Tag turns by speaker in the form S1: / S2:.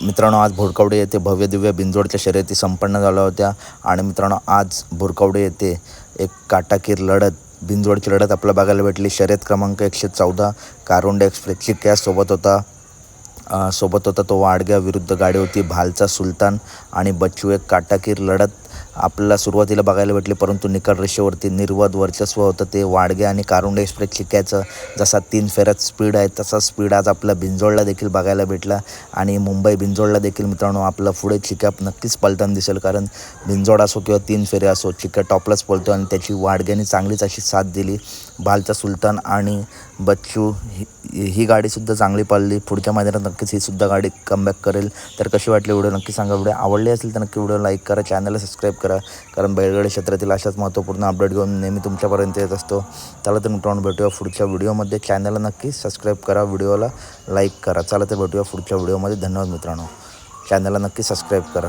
S1: मित्रांनो आज भोरकवडे येथे भव्य दिव्य बिंजोडच्या शर्यती संपन्न झाल्या होत्या. आणि मित्रांनो आज भोरकवडे येथे एक काटाकीर लढत बिंजोडची लढत आपल्याला बघायला भेटली. शर्यत क्रमांक एकशे चौदा कारोंडे एक्सप्रेसची कॅस सोबत होता. सोबत होता तो वाडग्या विरुद्ध गाडी होती भालचा सुलतान आणि बच्चू एक काटाकीर लढत. आपल्याला सुरुवातीला बघायला भेटली परंतु निकाल रेषेवरती निर्वद वर्चस्व होतं. ते वाडगे आणि कारुंडे एक्सप्रेस चिक्याचं जसा तीन फेऱ्यात स्पीड आहे तसा स्पीड आज आपला बिंजोडला देखील बघायला भेटला. आणि मुंबई बिंजोडला देखील मित्रांनो आपलं पुढे चिक्या नक्कीच पलताना दिसेल. कारण बिंजोड असो किंवा तीन फेरे असो चिक्या टॉपलाच पलतो आणि त्याची वाडग्याने चांगलीच अशी साथ दिली. भालचा सुलतान आणि बच्चू ही गाडीसुद्धा चांगली पाळली. पुढच्या मैदानात नक्कीच ही सुद्धा गाडी कमबॅक करेल. तर कशी वाटली व्हिडिओ? नक्की सांगा. व्हिडिओ आवडली असेल तर नक्की व्हिडिओ लाईक करा. चॅनलला सबस्क्राईब करा. कारण बैलगाडी क्षेत्रातील अशाच महत्त्वपूर्ण अपडेट घेऊन नेहमी तुमच्यापर्यंत येत असतो. चला तर मित्रांनो भेटूया पुढच्या व्हिडिओमध्ये. चॅनलला नक्की सबस्क्राईब करा. व्हिडिओला लाईक करा. चला तर भेटूया पुढच्या व्हिडिओमध्ये. धन्यवाद मित्रांनो. चॅनलला नक्की सबस्क्राईब करा.